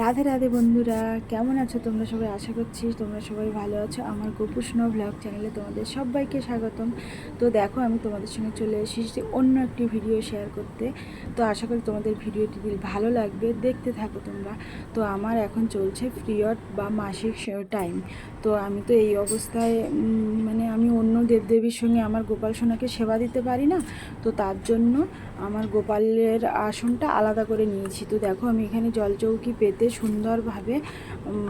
রাধে রাধে বন্ধুরা, কেমন আছো তোমরা সবাই? আশা করছি তোমরা সবাই ভালো আছো। আমার গোপুষ্ণ ব্লগ চ্যানেলে তোমাদের সবাইকে স্বাগতম। তো দেখো, আমি তোমাদের সঙ্গে চলে এসেছি অন্য একটি ভিডিও শেয়ার করতে। তো আশা করি তোমাদের ভিডিওটি ভালো লাগবে, দেখতে থাকো তোমরা। তো আমার এখন চলছে পিরিয়ড বা মাসিক টাইম তো আমি তো এই অবস্থায় মানে আমি অন্য দেবদেবীর সঙ্গে আমার গোপাল সোনাকে সেবা দিতে পারি না। তো তার জন্য আমার গোপালের আসনটা আলাদা করে নিয়েছি। তো দেখো, আমি এখানে জলচৌকি পেতে সুন্দরভাবে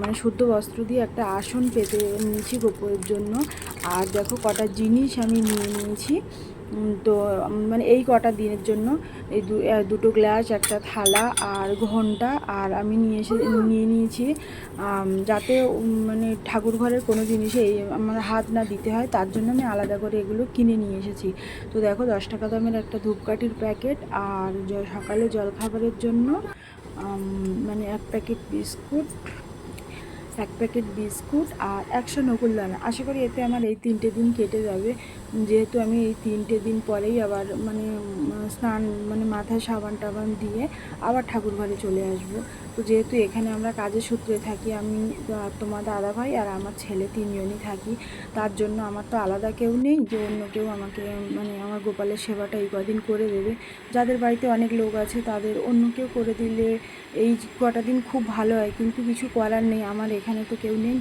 মানে শুদ্ধ বস্ত্র দিয়ে একটা আসন পেতে নিয়েছি গোপের জন্য। আর দেখো, কটা জিনিস আমি নিয়ে নিয়েছি। তো মানে এই কটা দিনের জন্য এই দুটো গ্লাস, একটা থালা আর ঘণ্টা আর আমি নিয়ে এসে, নিয়ে নিয়েছি যাতে মানে ঠাকুর ঘরের কোনো জিনিসে এই আমার হাত না দিতে হয়, তার জন্য আমি আলাদা করে এগুলো কিনে নিয়ে এসেছি। তো দেখো, দশ টাকা দামের একটা ধূপকাঠির প্যাকেট আর সকালে জলখাবারের জন্য মানে এক প্যাকেট বিস্কুট, এক প্যাকেট বিস্কুট আর একশো নকুলদানা আশা করি এতে আমার এই তিনটে দিন কেটে যাবে। যেহেতু আমি এই তিনটে দিন পরেই আবার মানে স্নান মানে মাথায় সাবান টাবান দিয়ে আবার ঠাকুর ঘরে চলে আসব। তো যেহেতু এখানে আমরা কাজের সূত্রে থাকি, আমি তোমার দাদা ভাই আর আমার ছেলে তিনজনই থাকি, তার জন্য আমার তো আলাদা কেউ নেই, যে অন্য কেউ আমাকে মানে আমার গোপালের সেবাটা এই কদিন করে দেবে। যাদের বাড়িতে অনেক লোক আছে, তাদের অন্য কেউ করে দিলে এই কটা দিন খুব ভালো হয়, কিন্তু কিছু করার নেই, আমার এখানে তো কেউ নেই।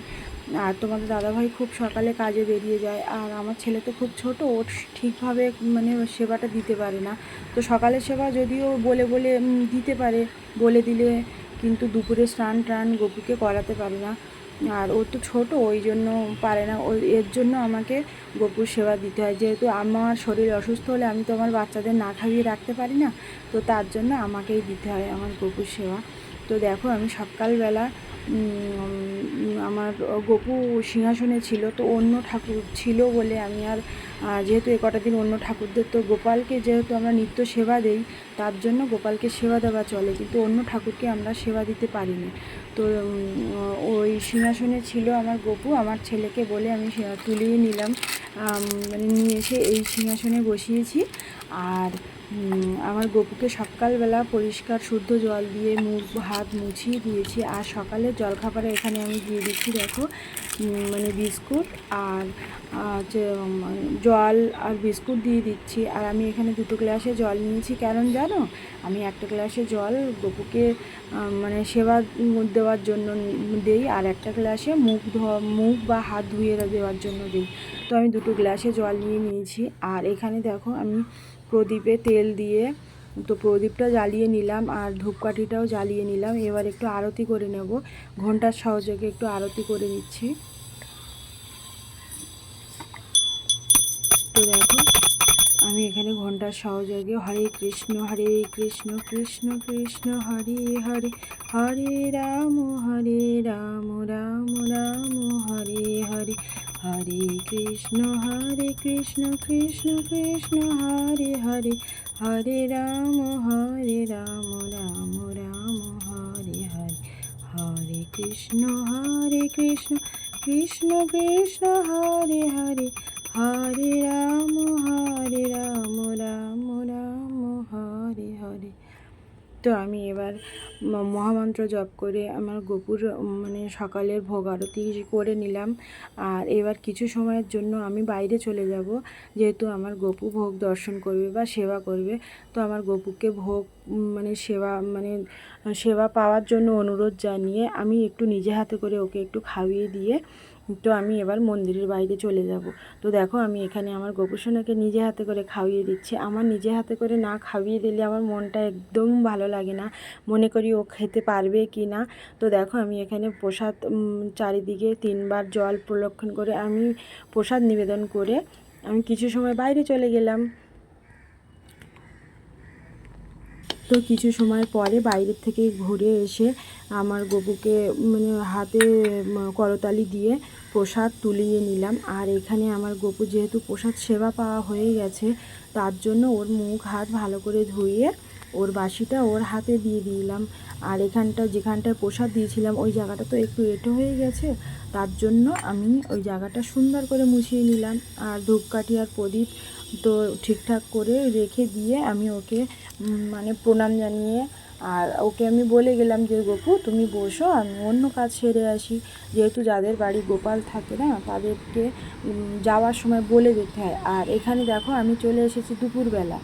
আর তোমাদের দাদাভাই খুব সকালে কাজে বেরিয়ে যায়। আর আমার ছেলে তো খুব ছোট, ও ঠিকভাবে মানে ওর সেবাটা দিতে পারে না। তো সকালের সেবা যদিও বলে বলে দিতে পারে, বলে দিলে কিন্তু দুপুরে স্নান টান গপুকে করাতে পারে না। আর ও তো ছোট, ওই জন্য পারে না। ওই, এর জন্য আমাকে গপুর সেবা দিতে হয়। যেহেতু আমার শরীর অসুস্থ হলে আমি তো আমার বাচ্চাদের না খাইয়ে রাখতে পারি না, তো তার জন্য আমাকেই দিতে হয় আমার গপুর সেবা। তো দেখো আমি সকালবেলা আমার গপু সিংহাসনে ছিল, তো অন্য ঠাকুর ছিল বলে আমি আর যেহেতু এ কটা দিন অন্য ঠাকুরদের, তো গোপালকে যেহেতু আমরা নিত্য সেবা দেই, তার জন্য গোপালকে সেবা দেওয়া চলে, কিন্তু অন্য ঠাকুরকে আমরা সেবা দিতে পারি না তো ওই সিংহাসনে ছিল আমার গপু, আমার ছেলেকে বলে আমি তুলিয়ে নিলাম মানে নিয়ে এসে এই সিংহাসনে বসিয়েছি। আর আমার গপুকে সকালবেলা পরিষ্কার, শুদ্ধ জল দিয়ে মুখ, হাত মুছিয়ে দিয়েছি। আর সকালে জলখাবারে এখানে আমি দিয়ে দিচ্ছি, দেখো মানে বিস্কুট আর জল আর বিস্কুট দিয়ে দিচ্ছি। আর আমি এখানে দুটো গ্লাসে জল নিয়েছি। কারণ জানো? আমি একটা গ্লাসে জল গপুকে মানে সেবা দেওয়ার জন্য দেই আর একটা গ্লাসে মুখ মুখ বা হাত ধুয়ে দেওয়ার জন্য দিই। তো আমি দুটো গ্লাসে জল নিয়ে নিয়েছি। আর এখানে দেখো, আমি প্রদীপে তেল দিয়ে তো প্রদীপটা জ্বালিয়ে নিলাম আর ধূপকাঠিটাও জ্বালিয়ে নিলাম। এবার একটু আরতি করে নেব। ঘণ্টার সহযোগে একটু আরতি করে নিচ্ছি। তো দেখো আমি এখানে ঘণ্টার সহযোগে হরে কৃষ্ণ হরে কৃষ্ণ কৃষ্ণ কৃষ্ণ, হরে হরে হরে রাম হরে রাম রাম রাম, হরে হরে হরে কৃষ্ণ হরে কৃষ্ণ কৃষ্ণ কৃষ্ণ, হরে হরে হরে রাম হরে রাম রাম রাম, হরে হরে হরে কৃষ্ণ হরে কৃষ্ণ কৃষ্ণ কৃষ্ণ, হরে হরে হরে রাম হরে রাম রাম রাম, হরে হরে। তো আমি এবার মহামন্ত্র জপ করে আমার গোপুর মানে সকালের ভোগ আরতি করে নিলাম। আর এবার কিছু সময়ের জন্য আমি বাইরে চলে যাব, যেহেতু আমার গোপু ভোগ দর্শন করবে বা সেবা করবে। তো আমার গোপুকে ভোগ মানে সেবা মানে সেবা পাওয়ার জন্য অনুরোধ জানিয়ে আমি একটু নিজে হাতে করে ওকে একটু খাইয়ে দিয়ে তো আমি এবার মন্দিরের বাইরে চলে যাব। তো দেখো আমি এখানে আমার গোপুসোনাকে নিজে হাতে করে খাইয়ে দিচ্ছি। আমার নিজে হাতে করে না খাইয়ে দিলে আমার মনটা একদম ভালো লাগে না। মনে করি ও খেতে পারবে কি না। তো দেখো আমি এখানে প্রসাদ চারিদিকে তিনবার জল প্রলক্ষণ করে আমি প্রসাদ নিবেদন করে আমি কিছু সময় বাইরে চলে গেলাম। তো কিছু সময় পরে বাইরের থেকে ঘুরে এসে আমার গপুকে মানে হাতে করতালি দিয়ে প্রসাদ তুলিয়ে নিলাম। আর এখানে আমার গপু যেহেতু প্রসাদ সেবা পাওয়া হয়ে গেছে, তার জন্য ওর মুখ হাত ভালো করে ধুয়ে ওর বাসিটা ওর হাতে দিয়ে দিলাম। আর এখানটা যেখানটায় প্রসাদ দিয়েছিলাম, ওই জায়গাটা তো একটু এঁটো হয়ে গেছে, তার জন্য আমি ওই জায়গাটা সুন্দর করে মুছিয়ে নিলাম। আর ধূপকাঠি আর প্রদীপ তো ঠিকঠাক করে রেখে দিয়ে আমি ওকে মানে প্রণাম জানিয়ে আর ওকে আমি বলে গেলাম যে, গপু, তুমি বসো, আমি অন্য কাজ সেরে আসি। যেহেতু যাদের বাড়ি গোপাল থাকে না, তাদেরকে যাওয়ার সময় বলে দিতে হয়। আর এখানে দেখো, আমি চলে এসেছি দুপুরবেলা।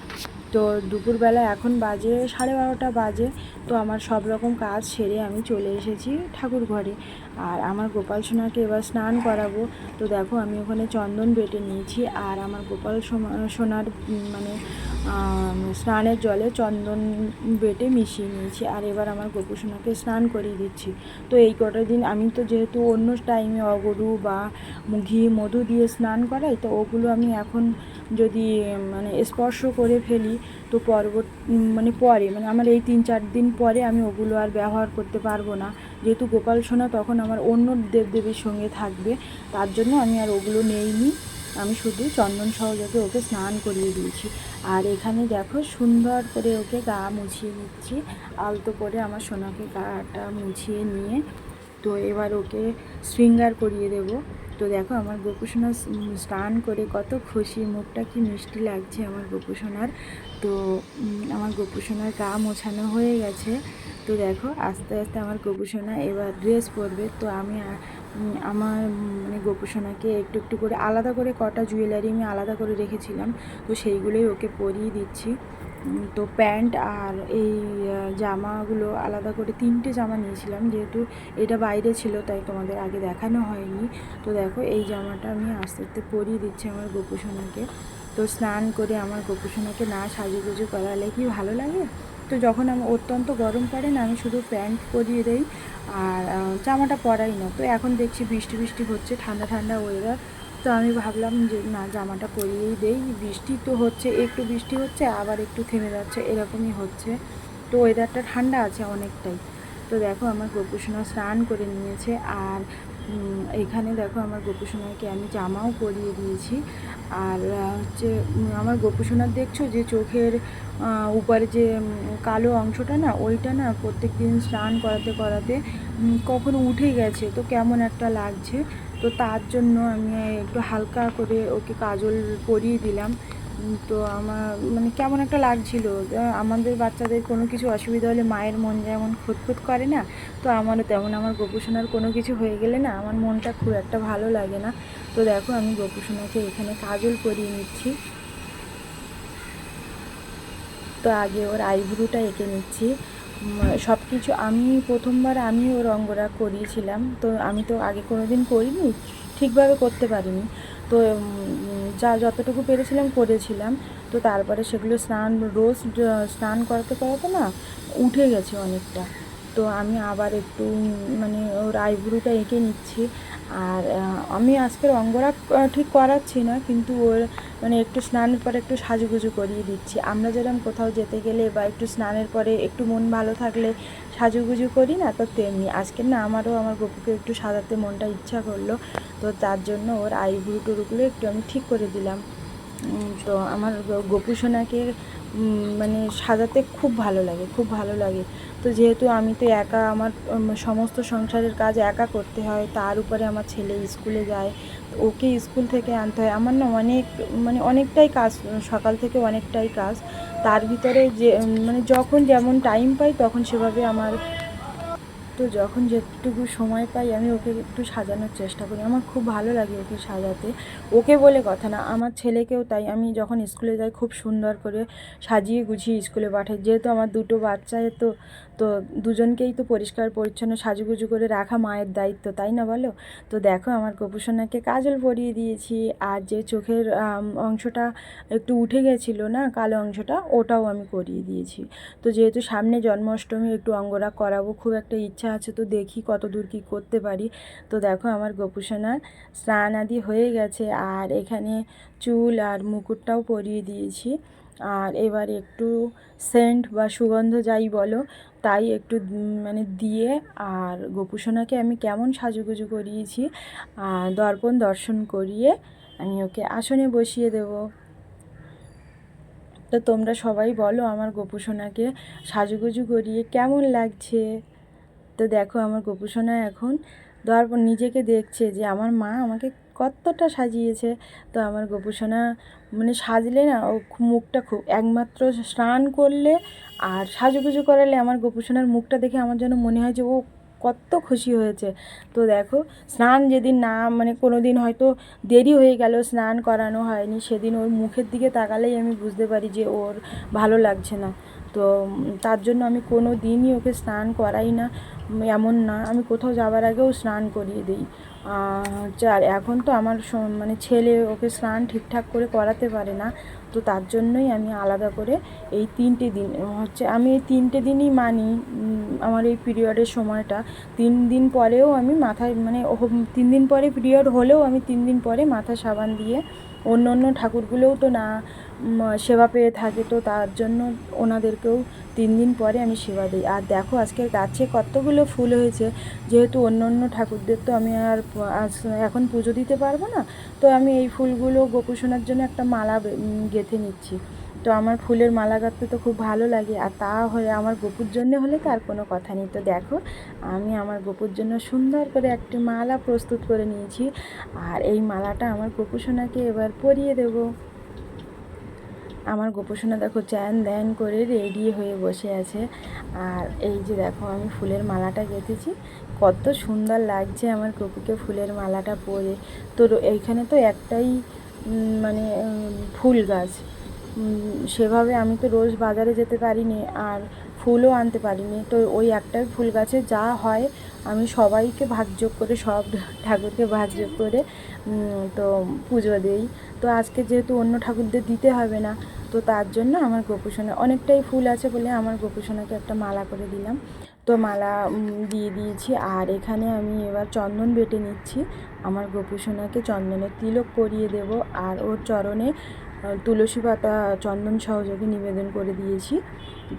তো দুপুরবেলা এখন বাজে সাড়ে বারোটা বাজে, তো আমার সব রকম কাজ সেরে আমি চলে এসেছি ঠাকুর ঘরে। আর আমার গোপাল সোনাকে এবার স্নান করাবো। তো দেখো, আমি ওখানে চন্দন বেটে নিয়েছি আর আমার গোপাল সোনার মানে স্নানের জলে চন্দন বেটে মিশিয়ে নিয়েছি আর এবার আমার গোপু সোনাকে স্নান করিয়ে দিচ্ছি। তো এই কটা দিন আমি তো যেহেতু অন্য টাইমে অগরু বা ঘি, মধু দিয়ে স্নান করাই, তো ওগুলো আমি এখন যদি মানে স্পর্শ করে ফেলি, তো পরবর্তী মানে পরে মানে আমার এই তিন চার দিন পরে আমি ওগুলো আর ব্যবহার করতে পারব না। যেহেতু গোপাল সোনা তখন আমার অন্য দেবদেবীর সঙ্গে থাকবে, তার জন্য আমি আর ওগুলো নেইনি। আমি শুধু চন্দন সহযোগে ওকে স্নান করিয়ে দিয়েছি। আর এখানে দেখো সুন্দর করে ওকে গা মুছিয়ে নিচ্ছি, আলতো করে আমার সোনাকে গাটা মুছিয়ে নিয়ে। তো এবার ওকে শৃঙ্গার করিয়ে দেব। তো দেখো আমার গোপুসোনা স্নান করে কত খুশি, মুখটা কি মিষ্টি লাগছে আমার গোপুসোনার তো আমার গোপুসোনার গা মোছানো হয়ে গেছে। তো দেখো, আস্তে আস্তে আমার গোপুসোনা এবার ড্রেস পরবে। তো আমি আমার মানে গোপুসোনাকে একটু একটু করে আলাদা করে কটা জুয়েলারি আমি আলাদা করে রেখেছিলাম। তো সেইগুলোই ওকে পরিয়ে দিচ্ছি। তো প্যান্ট আর এই জামাগুলো আলাদা করে তিনটে জামা নিয়েছিলাম। যেহেতু এটা বাইরে ছিল, তাই তোমাদের আগে দেখানো হয়নি। তো দেখো, এই জামাটা আমি আস্তে আস্তে পরিয়ে দিচ্ছি আমার গোপুসোনাকে তো স্নান করে আমার গোপুসোনাকে না সাজুগুজু করালে কি ভালো লাগে? তো যখন আমি অত্যন্ত গরম পড়ে না, আমি শুধু প্যান্ট পরিয়ে দেই আর জামাটা পরাই না। তো এখন দেখছি বৃষ্টি বৃষ্টি হচ্ছে, ঠান্ডা ঠান্ডা ওয়েদার তো আমি ভাবলাম যে, না, জামাটা পরিয়েই দেই। বৃষ্টি তো হচ্ছে, একটু বৃষ্টি হচ্ছে, আবার একটু থেমে যাচ্ছে, এরকমই হচ্ছে। তো ওয়েদারটা ঠান্ডা আছে অনেকটাই। তো দেখো, আমার গোপুসোনা স্নান করে নিয়েছে। আর এখানে দেখো আমার গোপুসোনাকে আমি জামাও পরিয়ে দিয়েছি। আর হচ্ছে আমার গোপুসোনার দেখছ যে চোখের উপরে যে কালো অংশটা না, ওইটা না প্রত্যেক দিন স্নান করাতে করাতে কখনো উঠে গেছে। তো কেমন একটা লাগছে। তো তার জন্য আমি একটু হালকা করে ওকে কাজল পরিয়ে দিলাম। তো আমার মানে কেমন একটা লাগছিল আমাদের বাচ্চাদের কোনো কিছু অসুবিধা হলে মায়ের মন যেমন খুঁতখুত করে না, তো আমারও তেমন আমার গোপুসোনার কোনো কিছু হয়ে গেলে না, আমার মনটা খুব একটা ভালো লাগে না। তো দেখো আমি গোপুসোনাকে এখানে কাজল পরিয়ে নিচ্ছি। তো আগে ওর আইব্রুটা এঁকে নিচ্ছি। সব কিছু আমি প্রথমবার আমি ওর অঙ্গরা করিয়েছিলাম, তো আমি তো আগে কোনো দিন করিনি, ঠিকভাবে করতে পারিনি। তো যা যতটুকু পেরেছিলাম করেছিলাম। তো তারপরে সেগুলো স্নান, রোজ স্নান করাতে করাতে না উঠে গেছে অনেকটা। তো আমি আবার একটু মানে ওর আইব্রুটা এঁকে নিচ্ছি। আর আমি আজকের অঙ্গরা ঠিক করাচ্ছি না, কিন্তু ওর মানে একটু স্নানের পরে একটু সাজুগুজু করিয়ে দিচ্ছি। আমরা যেরকম কোথাও যেতে গেলে বা একটু স্নানের পরে একটু মন ভালো থাকলে সাজুগুজু করি না, তো তেমনি। আজকে না, আমারও, আমার গপুকে একটু সাজাতে মনটা ইচ্ছা করল, তো তার জন্য ওর আইব্রু টুরুগুলো একটু আমি ঠিক করে দিলাম। তো আমার গপু সোনাকে মানে সাজাতে খুব ভালো লাগে, খুব ভালো লাগে। তো যেহেতু আমি তো একা আমার সমস্ত সংসারের কাজ একা করতে হয়, তার উপরে আমার ছেলে স্কুলে যায় ওকে স্কুল থেকে আনতে হয়। আমার না অনেক মানে অনেকটাই কাজ, সকাল থেকে অনেকটাই কাজ। তার ভিতরে যে মানে যখন যেমন টাইম পাই তখন সেভাবে আমার, তো যখন যেটুকু সময় পাই আমি ওকে একটু সাজানোর চেষ্টা করি। আমার খুব ভালো লাগে ওকে সাজাতে। ওকে বলে কথা না, আমার ছেলেকেও তাই। আমি যখন স্কুলে যাই খুব সুন্দর করে সাজিয়ে গুছিয়ে স্কুলে পাঠাই। যেহেতু আমার দুটো বাচ্চা তো তো দুজনকেই তো পরিষ্কার, পরিচ্ছন্ন, সাজুগুজু করে রাখা মায়ের দায়িত্ব, তাই না বলো? তো দেখো আমার গোপুসোনাকে কাজল পরিয়ে দিয়েছি আর যে চোখের অংশটা একটু উঠে গেছিল না, কালো অংশটা, ওটাও আমি করিয়ে দিয়েছি। তো যেহেতু সামনে জন্মাষ্টমী, একটু অঙ্গরাগ করাবো, খুব একটা ইচ্ছা আছে তো দেখি কত দূর কী করতে পারি। তো দেখো আমার গোপুসোনার স্নান আদি হয়ে গেছে আর এখানে চুল আর মুকুটটাও পরিয়ে দিয়েছি। আর এবার একটু সেন্ট বা সুগন্ধ যাই বলো, তাই একটু মানে দিয়ে আর গোপুসোনাকে আমি কেমন সাজুগুজু করিয়েছি আর দর্পণ দর্শন করিয়ে আমি ওকে আসনে বসিয়ে দেবো। তো তোমরা সবাই বলো আমার গোপুসোনাকে সাজুগুজু করিয়ে কেমন লাগছে? তো দেখো আমার গোপুসোনা এখন দর্পণ নিজেকে দেখছে যে আমার মা আমাকে কতটা সাজিয়েছে। তো আমার গোপুসোনা মানে সাজলে না ও মুখটা খুব, একমাত্র স্নান করলে আর সাজুগুজু করালে আমার গোপুসোনার মুখটা দেখে আমার যেন মনে হয় যে ও কত খুশি হয়েছে। তো দেখো, স্নান যেদিন না মানে কোনো দিন হয়তো দেরি হয়ে গেল, স্নান করানো হয়নি, সেদিন ওর মুখের দিকে তাকালেই আমি বুঝতে পারি যে ওর ভালো লাগছে না। তো তার জন্য আমি কোনো দিনই ওকে স্নান করাই না, এমন না, আমি কোথাও যাওয়ার আগেও স্নান করিয়ে দিই। আর এখন তো আমার মানে ছেলে ওকে স্নান ঠিকঠাক করে করাতে পারে না। তো তার জন্যই আমি আলাদা করে এই তিনটে দিন, হচ্ছে আমি এই তিনটে দিনই মানি আমার এই পিরিয়ডের সময়টা। তিন দিন পরেও আমি মাথায় মানে তিন দিন পরে পিরিয়ড হলেও আমি তিন দিন পরে মাথা সাবান দিয়ে অন্য অন্য ঠাকুরগুলোও তো না সেবা পেয়ে থাকে, তো তার জন্য ওনাদেরকেও তিন দিন পরে আমি সেবা দিই। আর দেখো, আজকে গাছে কতগুলো ফুল হয়েছে, যেহেতু অন্য অন্য ঠাকুরদের তো আমি আর এখন পুজো দিতে পারব না, তো আমি এই ফুলগুলো গোপুসোনার জন্য একটা মালা গেঁথে নিচ্ছি। তো আমার ফুলের মালা গাঁথতে তো খুব ভালো লাগে। আর তা হয়ে আমার গোপুর জন্য হলে তো আর কোনো কথা নেই। তো দেখো, আমি আমার গোপুর জন্য সুন্দর করে একটি মালা প্রস্তুত করে নিয়েছি। আর এই মালাটা আমার গোপুসোনাকে এবার পরিয়ে দেবো। আমার গোপোষণা দেখো চ্যান ধ্যান করে রেডি হয়ে বসে আছে। আর এই যে দেখো, আমি ফুলের মালাটা গেঁথেছি। কত সুন্দর লাগছে আমার গপুকে ফুলের মালাটা পরে। তো এইখানে তো একটাই মানে ফুল গাছ। সেভাবে আমি তো রোজ বাজারে যেতে পারিনি আর ফুলও আনতে পারিনি। তো ওই একটাই ফুল গাছে যা হয়, আমি সবাইকে ভাগযোগ করে, সব ঠাকুরকে ভাগযোগ করে তো পুজো দিই। তো আজকে যেহেতু অন্য ঠাকুরদের দিতে হবে না, তো তার জন্য আমার গোপুসোনা অনেকটাই ফুল আছে বলে আমার গোপুসোনাকে একটা মালা করে দিলাম। তো মালা দিয়ে দিয়েছি। আর এখানে আমি এবার চন্দন বেটে নিচ্ছি। আমার গোপুসোনাকে চন্দনের তিলক পরিয়ে দেব। আর ওর চরণে তুলসী পাতা চন্দন সহযোগে নিবেদন করে দিয়েছি।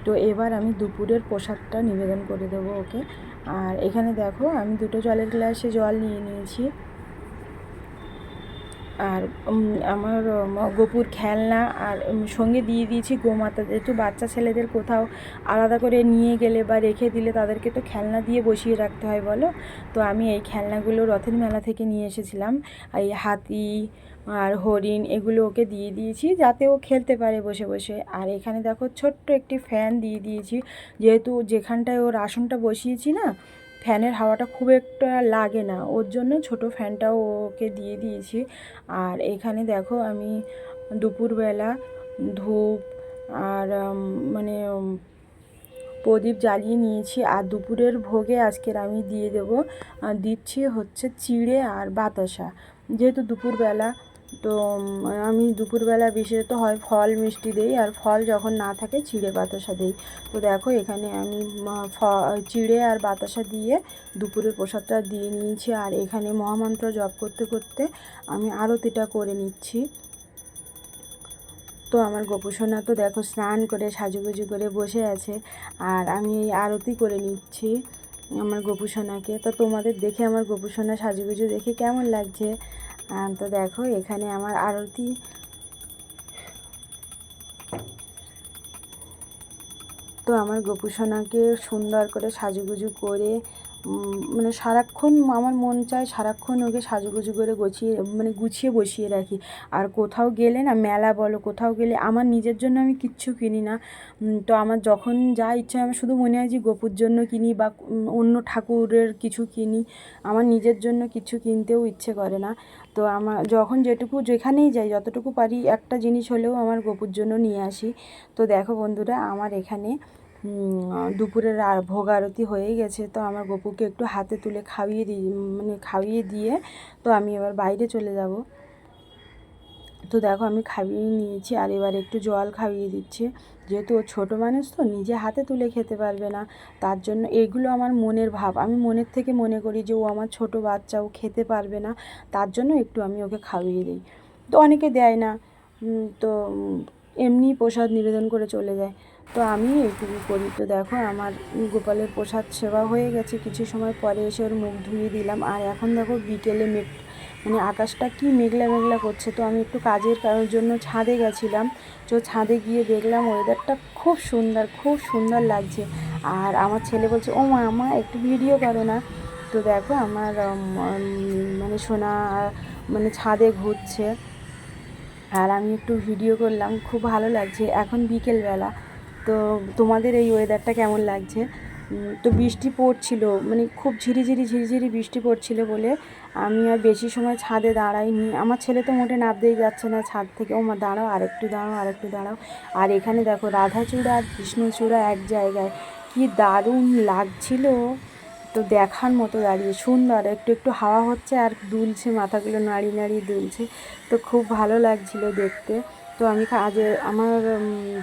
তো এবার আমি দুপুরের প্রসাদটা নিবেদন করে দেবো ওকে। আর এখানে দেখো, আমি দুটো জলের গ্লাসে জল নিয়ে নিয়েছি। আর আমার গোপুর খেলনা আর সঙ্গে দিয়ে দিয়েছি গোমাতা। যেহেতু বাচ্চা ছেলেদের কোথাও আলাদা করে নিয়ে গেলে বা রেখে দিলে তাদেরকে তো খেলনা দিয়ে বসিয়ে রাখতে হয়, বলো? তো আমি এই খেলনাগুলো রথের মেলা থেকে নিয়ে এসেছিলাম। এই হাতি আর হরিণ এগুলো ওকে দিয়ে দিয়েছি যাতে ও খেলতে পারে বসে বসে। আর এখানে দেখো ছোট্ট একটি ফ্যান দিয়ে দিয়েছি। যেহেতু যেখানটায় ওর আসনটা বসিয়েছি না ফ্যানের হাওয়াটা খুব একটা লাগে না। ওর জন্য ছোট ফ্যানটাও ওকে দিয়ে দিয়েছি। আর এখানে দেখো আমি দুপুরবেলা ধূপ আর মানে প্রদীপ জ্বালিয়ে নিয়েছি। আর দুপুরের ভোগে আজকের আমি দিয়ে দেবো দিচ্ছি হচ্ছে চিড়ে আর বাতাসা। যেহেতু দুপুরবেলা তো আমি দুপুরবেলা বিশেষত হয় ফল, মিষ্টি দেই আর ফল যখন না থাকে চিড়ে বাতাসা দেই। তো দেখো এখানে আমি চিড়ে আর বাতাসা দিয়ে দুপুরের প্রসাদটা দিয়ে নিয়েছি আর এখানে মহামন্ত্র জপ করতে করতে আমি আরতিটা করে নিচ্ছি। তো আমার গোপুসোনা তো দেখো স্নান করে, সাজুগুজু করে বসে আছে আর আমি এই আরতি করে নিচ্ছি আমার গোপুসোনাকে। তো তোমাদের দেখে আমার গোপুসোনা সাজুগুজু দেখে কেমন লাগছে? তো দেখো এখানে আমার আরতি। তো আমার গোপুসোনাকে সুন্দর করে সাজুগুজু করে মানে সারাক্ষণ আমার মন চায় সারাক্ষণ ওকে সাজুগুজু করে গুছিয়ে মানে গুছিয়ে বসিয়ে রাখি। আর কোথাও গেলে না, মেলা বলো, কোথাও গেলে আমার নিজের জন্য আমি কিচ্ছু কিনি না। তো আমার যখন যা ইচ্ছা আমার শুধু মনে হয় যে গোপুর জন্য কিনি বা অন্য ঠাকুরের কিছু কিনি। আমার নিজের জন্য কিছু কিনতেও ইচ্ছে করে না। তো আমার যখন যেটুকু, যেখানেই যাই, যতটুকু পারি একটা জিনিস হলেও আমার গোপুর জন্য নিয়ে আসি। তো দেখো বন্ধুরা, আমার এখানে দুপুরের ভোগ আরতি হয়ে গেছে, তো আমার গপুকে একটু হাতে তুলে খাইয়ে দিই মানে খাইয়ে দিয়ে, তো আমি এবার বাইরে চলে যাব। তো দেখো আমি খাইয়ে নিয়েছি, আর এবার একটু জল খাইয়ে দিচ্ছি। যেহেতু ও ছোটো মানুষ, তো নিজে হাতে তুলে খেতে পারবে না, তার জন্য এগুলো আমার মনের ভাব। আমি মনের থেকে মনে করি যে ও আমার ছোট বাচ্চা, ও খেতে পারবে না, তার জন্য একটু আমি ওকে খাইয়ে দিই। তো অনেকে দেয় না তো এমনি প্রসাদ নিবেদন করে চলে যায়। তো আমি এইটুকু করি। তো দেখো, আমার গোপালের প্রসাদ সেবা হয়ে গেছে। কিছু সময় পরে এসে ওর মুখ ধুয়ে দিলাম। আর এখন দেখো, বিকেলে মেঘ মানে আকাশটা কি মেঘলা মেঘলা করছে। তো আমি একটু কাজের কারোর জন্য ছাদে গেছিলাম। তো ছাদে গিয়ে দেখলাম ওয়েদারটা খুব সুন্দর খুব সুন্দর লাগছে। আর আমার ছেলে বলছে, ও মা মা, একটু ভিডিও করো না। তো দেখো, আমার মানে সোনা মানে ছাদে ঘুরছে। আর আমি একটু ভিডিও করলাম। খুব ভালো লাগছে। এখন বিকেলবেলা। তো তোমাদের এই ওয়েদারটা কেমন লাগছে? তো বৃষ্টি পড়ছিল মানে খুব ঝিরিঝিরি ঝিরিঝিরি বৃষ্টি পড়ছিল বলে আমি আর বেশি সময় ছাদে দাঁড়াইনি। আমার ছেলে তো মোটে নামতেই যাচ্ছে না ছাদ থেকে। ও মা দাঁড়াও, আরেকটু দাঁড়াও আরেকটু দাঁড়াও। আর এখানে দেখো, রাধাচূড়া আর কৃষ্ণচূড়া এক জায়গায়। কি দারুণ লাগছিল। তো দেখার মতো দাঁড়িয়ে, সুন্দর। একটু একটু হাওয়া হচ্ছে আর দুলছে, মাথাগুলো নাড়িয়ে নাড়িয়ে দুলছে। তো খুব ভালো লাগছিল দেখতে। তো আমি কাজে, আমার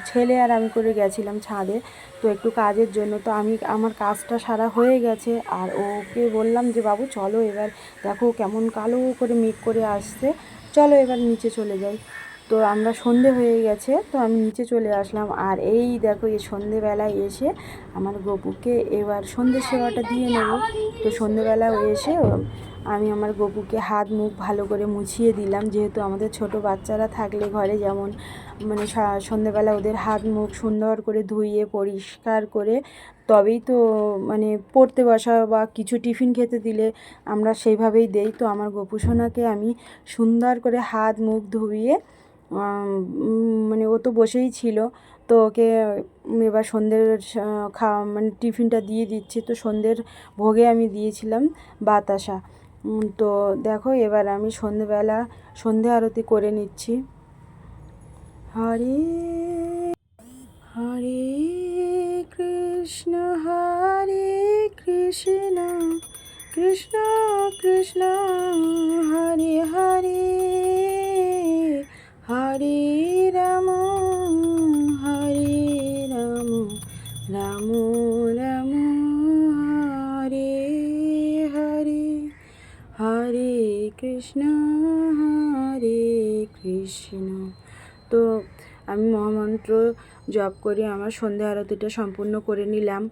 ছেলে আর আমি করে গেছিলাম ছাদে, তো একটু কাজের জন্য। তো আমি, আমার কাজটা সারা হয়ে গেছে, আর ওকে বললাম যে, বাবু, চলো এবার দেখো কেমন কালো করে মেঘ করে আসছে। চলো এবার নিচে চলে যাই। তো আমরা সন্ধে হয়ে গেছে, তো আমি নিচে চলে আসলাম। আর এই দেখো, এই সন্ধেবেলায় এসে আমার গপুকে এবার সন্ধে সেবাটা দিয়ে নেব। তো সন্ধেবেলা এসে আমি আমার গপুকে হাত, মুখ ভালো করে মুছিয়ে দিলাম। যেহেতু আমাদের ছোট বাচ্চারা থাকলে ঘরে যেমন মানে সন্ধেবেলা ওদের হাত, মুখ সুন্দর করে ধুইয়ে পরিষ্কার করে তবেই তো মানে পড়তে বসা বা কিছু টিফিন খেতে দিলে আমরা সেইভাবেই দেই। তো আমার গোপুসোনাকে আমি সুন্দর করে হাত, মুখ ধুইয়ে মানে ও তো বসেই ছিল। তো ওকে এবার সন্ধ্যের খাওয়া মানে টিফিনটা দিয়ে দিচ্ছি। তো সন্ধ্যের ভোগে আমি দিয়েছিলাম বাতাসা। তো দেখো, এবার আমি সন্ধেবেলা সন্ধে আরতি করে নিচ্ছি। হরে হরে কৃষ্ণ হরে কৃষ্ণ কৃষ্ণ কৃষ্ণ, হরে হরে হরে রাম হরে রাম রাম কৃষ্ণ হরে কৃষ্ণ। তো আমি মহামন্ত্র জপ করে আমার সন্ধ্যা আরতিটা সম্পূর্ণ করে নিলাম।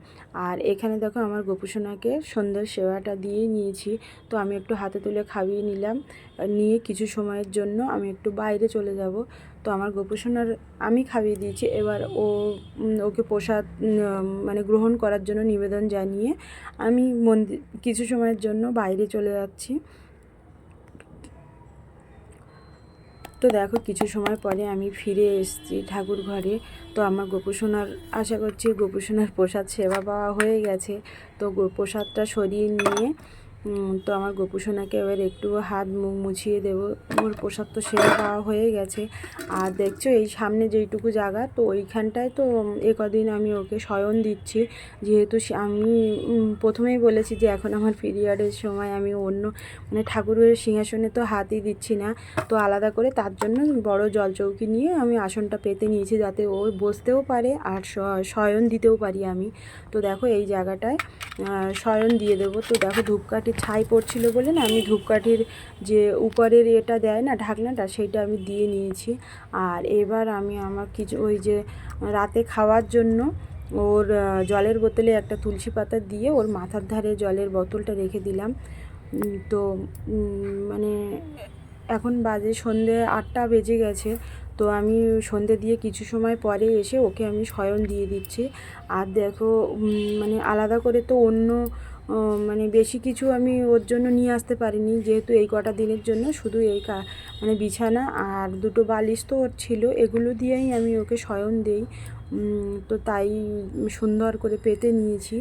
আর এখানে দেখো আমার গোপুসোনাকে সন্ধ্যার সেবাটা দিয়ে নিয়েছি। তো আমি একটু হাতে তুলে খাইয়ে নিলাম। নিয়ে কিছু সময়ের জন্য আমি একটু বাইরে চলে যাব। তো আমার গোপুসোনার আমি খাইয়ে দিয়েছি। এবার ও ওকে প্রসাদ মানে গ্রহণ করার জন্য নিবেদন জানিয়ে আমি মন্দির কিছু সময়ের জন্য বাইরে চলে যাচ্ছি। তো দেখো কিছু সময় পরে আমি ফিরে এসেছি ঠাকুর ঘরে। তো আমার গোপুসোনার, আশা করছি গোপুসোনার প্রসাদ সেবা পাওয়া হয়ে গেছে। তো প্রসাদটা সরিয়ে নিয়ে তো আমার গোপুসোনাকে এবার একটু হাত মুখ মুছিয়ে দেবো। ওর প্রসাদ তো সেবা পাওয়া হয়ে গেছে। আর দেখছ, এই সামনে যেইটুকু জায়গা, তো ওইখানটায় তো এ কদিন আমি ওকে শয়ন দিচ্ছি। যেহেতু আমি প্রথমেই বলেছি যে এখন আমার পিরিয়ডের সময়, আমি অন্য মানে ঠাকুরের সিংহাসনে তো হাতই দিচ্ছি না। তো আলাদা করে তার জন্য বড় জলচৌকি নিয়ে আমি আসনটা পেতে নিয়েছি, যাতে ও বসতেও পারে আর শয়ন দিতেও পারি আমি। তো দেখো এই জায়গাটায় শয়ন দিয়ে দেবো। তো দেখো ধূপকাঠির ছাই পড়ছিল বলে না আমি ধূপকাঠির যে উপরের এটা দেয় না ঢাকনাটা সেইটা আমি দিয়ে নিয়েছি। আর এবার আমি আমার কিছু ওই যে রাতে খাওয়ার জন্য ওর জলের বোতলে একটা তুলসী পাতা দিয়ে ওর মাথার ধারে জলের বোতলটা রেখে দিলাম। তো মানে এখন বাজে সন্ধে আটটা বেজে গেছে। তো আমি সন্ধে দিয়ে কিছু সময় পরে এসে ওকে আমি শয়ন দিয়ে দিচ্ছি। আর দেখো মানে আলাদা করে তো অন্য মানে বেশি কিছু আমি ওর জন্য নিয়ে আসতে পারিনি, যেহেতু এই কটা দিনের জন্য শুধু এই মানে বিছানা আর দুটো বালিশ তো ওর ছিল, এগুলো দিয়েই আমি ওকে শয়ন দেই। তো তাই সুন্দর করে পেতে নিয়েছি।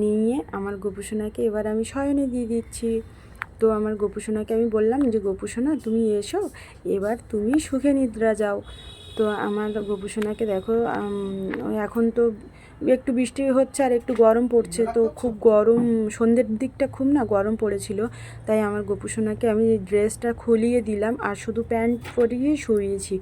নিয়ে আমার গোপুসোনাকে এবার আমি শয়নে দিয়ে দিচ্ছি। তো আমার গোপুসোনাকে আমি বললাম যে, গোপুসোনা, তুমি এসো, এবার তুমি সুখে নিদ্রা যাও। তো আমার গোপুসোনাকে দেখো এখন তো একটু বৃষ্টি হচ্ছে আর একটু গরম পড়ছে, তো খুব গরম, সন্ধ্যের দিকটা খুব না গরম পড়েছিল। তাই আমার গোপুসোনাকে আমি ড্রেসটা খুলিয়ে দিলাম আর শুধু প্যান্ট পরিয়েই শুয়েছি।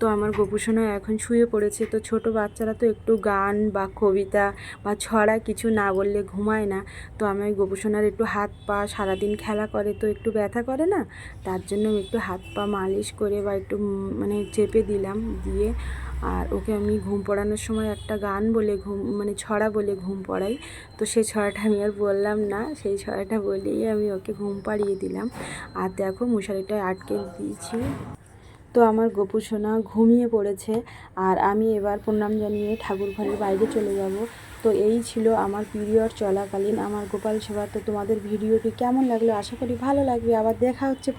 তো আমার গোপুসোনা এখন শুয়ে পড়েছে, তো ছোট বাচ্চারা তো একটু গান বা কবিতা বা ছড়া কিছু না বললে ঘুমায় না। তো আমার গোপুসোনার একটু হাত পা সারাদিন খেলা করে, তো একটু ব্যথা করে না? তার জন্য একটু হাত পা মালিশ করে বা একটু মানে চেপে দিলাম, দিয়ে আর ওকে আমি ঘুম পড়ানোর সময় একটা গান বলে ঘুম মানে ছড়া বলে ঘুম পড়াই। তো সেই ছড়াটা আমি আর বললাম না, সেই ছড়াটা বলেই আমি ওকে ঘুম পাড়িয়ে দিলাম। আর দেখো মশারিটা আটকে দিয়েছি। তো আমার গোপু সোনা ঘুমিয়ে পড়েছে আর আমি এবার প্রণাম জানিয়ে ঠাকুর ঘরের বাইরে চলে যাব। তো এই ছিল আমার পিরিয়ড চলাকালীন আমার গোপাল সেবা। তো তোমাদের ভিডিওটি কেমন লাগল? আশা করি ভালো লাগবে। আবার দেখা হচ্ছে